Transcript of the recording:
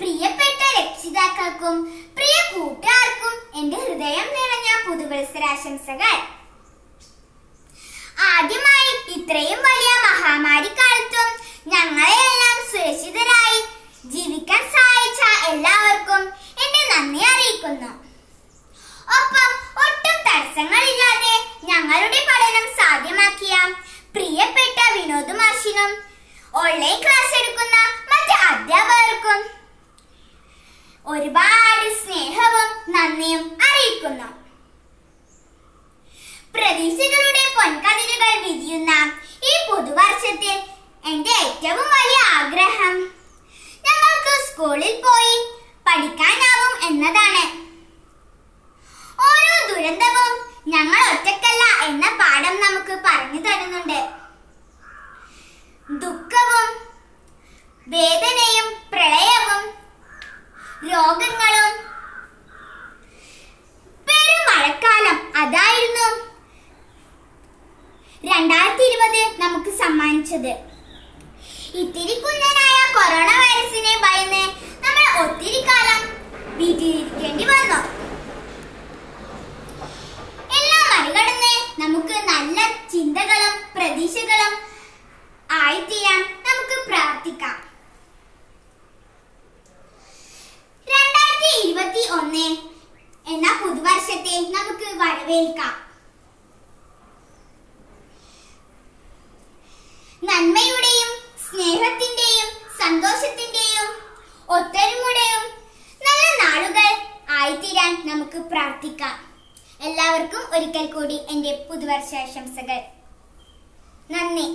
പ്രിയപ്പെട്ട രക്ഷിതാക്കൾക്കും പ്രിയ കൂട്ടുകാർക്കും എന്റെ ഹൃദയം നിറഞ്ഞ പുതുവത്സരാശംസകൾ. ആദ്യമായി ഇത്രയും വലിയ മഹാമാരി കാലത്തും ഞങ്ങളെല്ലാം സുരക്ഷിതരായി ജീവിക്കാൻ സഹായിച്ച എല്ലാവർക്കും എന്റെ നന്ദി അറിയിക്കുന്നു. ഒപ്പം ഒട്ടും തടസ്സങ്ങളില്ലാതെ ഞങ്ങളുടെ പഠനം സാധ്യമാക്കിയ പ്രിയപ്പെട്ട വിനോദ് മാഷിനും ഓൺലൈൻ ക്ലാസ് ഒരുപാട് സ്നേഹവും നന്ദിയും അറിയിക്കുന്നു. പ്രതീക്ഷകളുടെ പൊൻകതിരുകൾ വിരിയുന്ന ഈ പുതുവർഷത്തിൽ എന്റെ ഏറ്റവും വലിയ ആഗ്രഹം. ഞങ്ങൾക്ക് സ്കൂളിൽ പോയി പഠിക്കാനാവും എന്നതാണ്. ഓരോ ദുരന്തവും ഞങ്ങൾ ഒറ്റക്കല്ല എന്ന പാഠം നമുക്ക് പറഞ്ഞു തരുന്നുണ്ട്. ദുഃഖവും വേദനയും പ്രളയവും രോഗങ്ങളും. പെരുമഴക്കാലം അതായിരുന്നു. രണ്ടായിരത്തി ഇരുപത് നമുക്ക് സമ്മാനിച്ചത്. ഇത്തിരി കുഞ്ഞനായ കൊറോണ വൈറസിനെ ഭയന്ന് നമ്മൾ ഒത്തിരി കാലം വീട്ടിലിരിക്കേണ്ടി വന്നു എല്ലാം മറികടന്ന് നമുക്ക് നല്ല ചിന്തകളും പ്രതീക്ഷകളും ആയിത്തീരാൻ നമുക്ക് പ്രാർത്ഥിക്കാം രണ്ടായിരത്തി ഇരുപത്തി എന്നാ പുതുവർഷത്തെ നമുക്ക് വരവേൽക്കാം. നന്മയുടെയും സ്നേഹത്തിന്റെയും സന്തോഷത്തിന്റെയും ഒത്തൊരുമയുടെയും നല്ല നാളുകൾ ആയിത്തീരാൻ നമുക്ക് പ്രാർത്ഥിക്കാം. എല്ലാവർക്കും ഒരിക്കൽ കൂടി എന്റെ പുതുവർഷാശംസകൾ. നന്ദി.